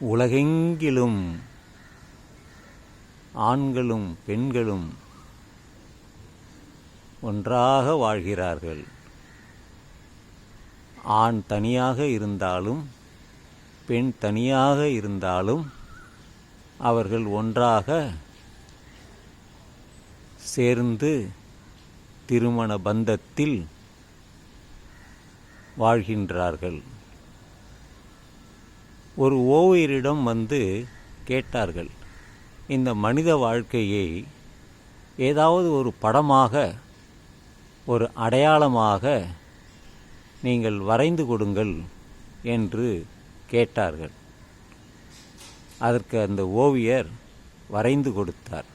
உலகெங்கிலும் ஆண்களும் பெண்களும் ஒன்றாக வாழ்கிறார்கள். ஆண் தனியாக இருந்தாலும் பெண் தனியாக இருந்தாலும் அவர்கள் ஒன்றாக சேர்ந்து திருமண பந்தத்தில் வாழ்கின்றார்கள். ஒரு ஓவியரிடம் வந்து கேட்டார்கள் இந்த மனித வாழ்க்கையை ஏதாவது ஒரு படமாக ஒரு அடையாளமாக நீங்கள் வரைந்து கொடுங்கள் என்று கேட்டார்கள். அதற்கு அந்த ஓவியர் வரைந்து கொடுத்தார்.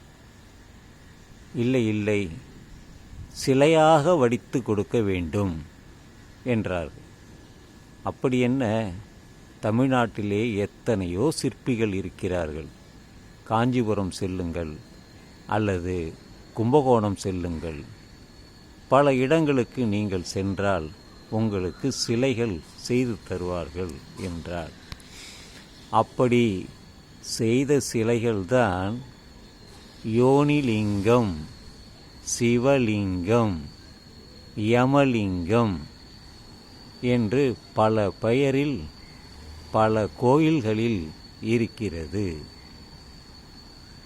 இல்லை இல்லை சிலையாக வடித்து கொடுக்க வேண்டும் என்றார்கள். அப்படி என்ன தமிழ்நாட்டிலே எத்தனையோ சிற்பிகள் இருக்கிறார்கள். காஞ்சிபுரம் செல்லுங்கள் அல்லது கும்பகோணம் செல்லுங்கள். பல இடங்களுக்கு நீங்கள் சென்றால் உங்களுக்கு சிலைகள் செய்து தருவார்கள் என்றார். அப்படி செய்த சிலைகள்தான் யோனிலிங்கம் சிவலிங்கம் யமலிங்கம் என்று பல பெயரில் பல கோயில்களில் இருக்கிறது.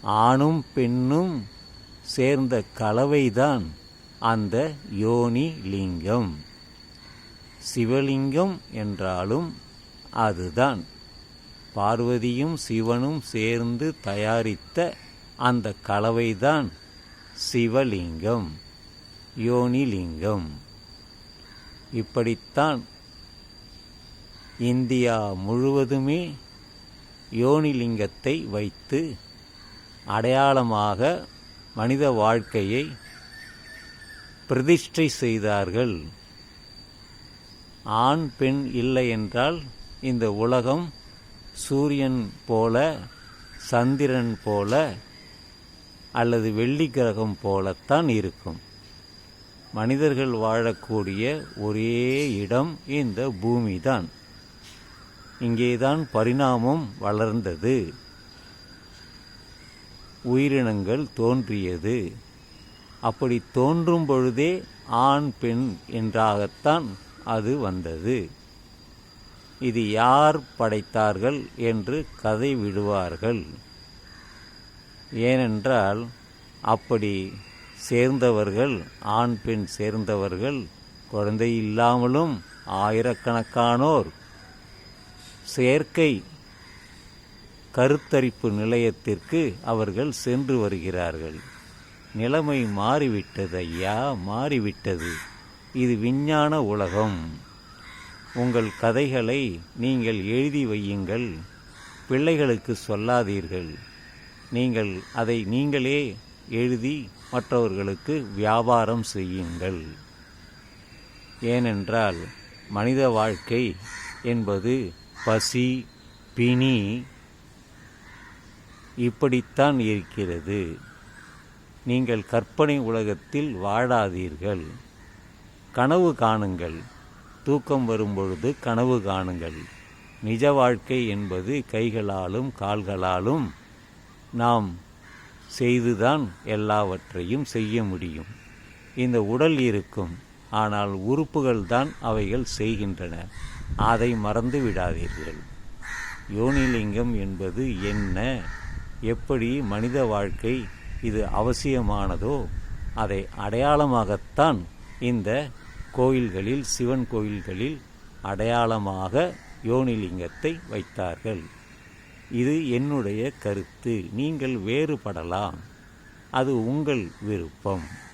ஆணும் பெண்ணும் சேர்ந்த கலவைதான் அந்த யோனி லிங்கம் சிவலிங்கம் என்றாலும் அதுதான். பார்வதியும் சிவனும் சேர்ந்து தயாரித்த அந்த கலவைதான் சிவலிங்கம் யோனிலிங்கம். இப்படித்தான் இந்தியா முழுவதுமே யோனிலிங்கத்தை வைத்து அடையாளமாக மனித வாழ்க்கையை பிரதிஷ்டை செய்தார்கள். ஆண் பெண் இல்லை என்றால் இந்த உலகம் சூரியன் போல சந்திரன் போல அல்லது வெள்ளி கிரகம் போலத்தான் இருக்கும். மனிதர்கள் வாழக்கூடிய ஒரே இடம் இந்த பூமிதான். இங்கேதான் பரிணாமம் வளர்ந்தது. உயிரினங்கள் தோன்றியது. அப்படி தோன்றும் பொழுதே ஆண் பெண் என்றாகத்தான் அது வந்தது. இது யார் படைத்தார்கள் என்று கதை விடுவார்கள். ஏனென்றால் அப்படி சேர்ந்தவர்கள் ஆண் பெண் சேர்ந்தவர்கள் குழந்தை இல்லாமலும் ஆயிரக்கணக்கானோர் செயற்கை கருத்தரிப்பு நிலையத்திற்கு அவர்கள் சென்று வருகிறார்கள். நிலைமை மாறிவிட்டது ஐயா மாறிவிட்டது. இது விஞ்ஞான உலகம். உங்கள் கதைகளை நீங்கள் எழுதி வையுங்கள். பிள்ளைகளுக்கு சொல்லாதீர்கள். நீங்கள் அதை நீங்களே எழுதி மற்றவர்களுக்கு வியாபாரம் செய்யுங்கள். ஏனென்றால் மனித வாழ்க்கை என்பது பசி பிணி இப்படித்தான் இருக்கிறது. நீங்கள் கற்பனை உலகத்தில் வாழாதீர்கள். கனவு காணுங்கள். தூக்கம் வரும்பொழுது கனவு காணுங்கள். நிஜ வாழ்க்கை என்பது கைகளாலும் கால்களாலும் நாம் செய்துதான் எல்லாவற்றையும் செய்ய முடியும். இந்த உடல் இருக்கும். ஆனால் உறுப்புகள் தான் அவைகள் செய்கின்றன. அதை மறந்து விடாதீர்கள். யோனிலிங்கம் என்பது என்ன? எப்படி மனித வாழ்க்கை இது அவசியமானதோ அதை அடையாளமாகத்தான் இந்த கோயில்களில் சிவன் கோயில்களில் அடையாளமாக யோனிலிங்கத்தை வைத்தார்கள். இது என்னுடைய கருத்து. நீங்கள் வேறுபடலாம். அது உங்கள் விருப்பம்.